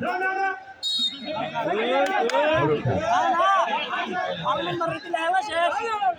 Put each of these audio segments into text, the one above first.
ধন্যবাদ সুপ্রা ভাই আমি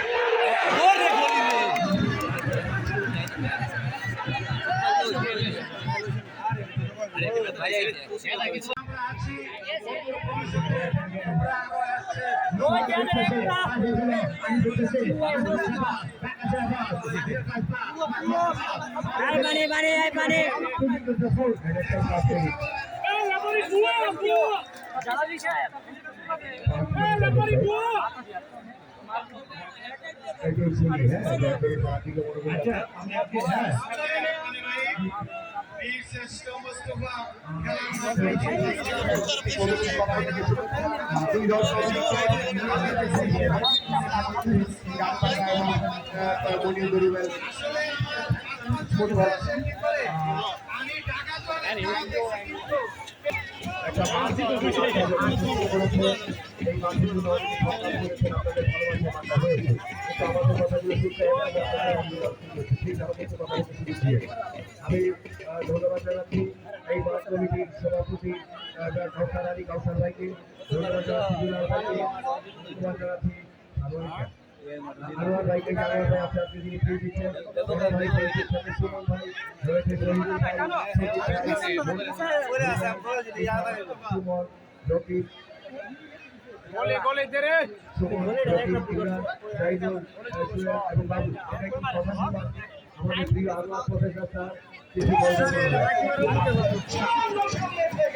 পানি পানি পানি জ্বালালি সাহেব আচ্ছা আমি আপনি হ্যাঁ একটা মানসিক এই মানসিকগুলো আমি আলী কাউসার ভাইকে ধন্যবাদ জানাচ্ছি আনোয়ার ভাইকে জানাই ভাই আপনার যিনি ফ্রি দিচ্ছেন সুমন ভাই রয়েছে রহিদুল ভাই। সুমন রকিব গলে গলে দে রে। এবং বাবু আমাদের প্রিয় আনোয়ার প্রফেসর স্যার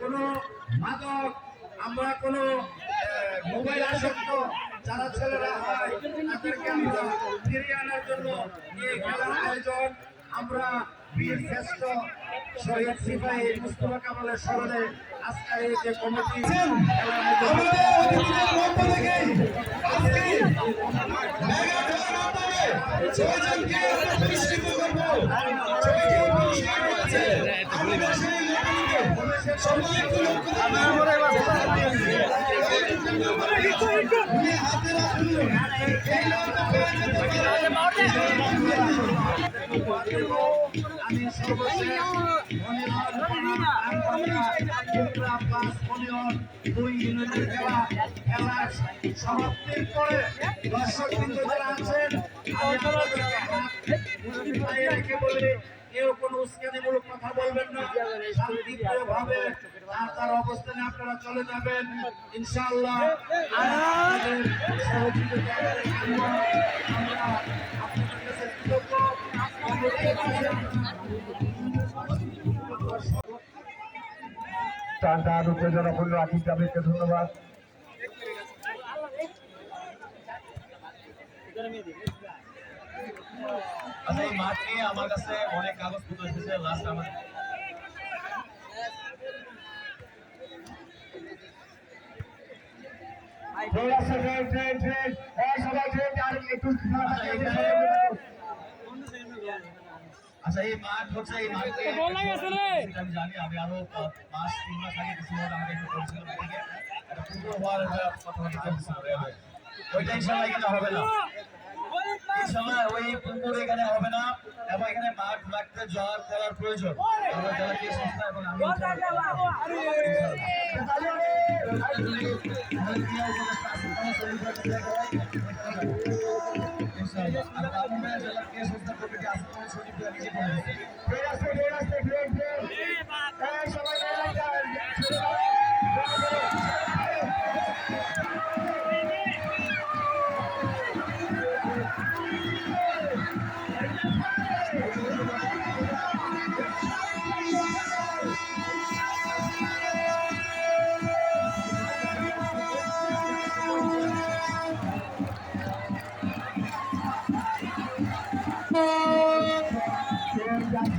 কোনো মাদক, আমরা কোনো মোবাইল আসক্ত, যারা ছেলেরা হয়, তাদেরকে আমরা ফিরিয়ে আনার জন্য এই খেলার আয়োজন। আমরা বীর শ্রেষ্ঠ শহীদ সিপাহী মুস্তফা কামালের স্মরণে আজকের এই যে কমিটি আয়োজন দুই ইউনিটের খেলা খেলা সমাপ্তির পরে দর্শক বিন্দু যারা আছেন আমি রেখে কেউ কোনো উস্কানিমূলক কথা বলবেন না শান্তিপ্রিয় ভাবে তার অবস্থানে আপনারা চলে যাবেন ইনশাআল্লাহ। আর সহযোগিতা টান টান উত্তেজনাপূর্ণ আকিব জাভেদকে ধন্যবাদ আচ্ছা এই মাঠ নিয়ে আমার কাছে অনেক কাগজপত্র এসেছে লাস্ট আমার হ্যাঁ সবাই একটু খেলাটা শেষ হয়ে গেল। আচ্ছা এই মাঠ হচ্ছে এই মাঠ। আমি জানি আমি আরও মাস তিন মাস আগে কিছু আমাকে একটু করেছিলাম একটা পুকুর হওয়ার কথা হতে চলছে রেলওয়ে। ওইটা ইনশাল্লাহ এখানে হবে না। ইনশাল্লাহ ওই পুকুর এখানে হবে না এবং এখানে মাঠ রাখতে জল করার প্রয়োজন। আমরা যারা কি সংস্থা এবং আমি ফের আসলে ফের আসতে ফের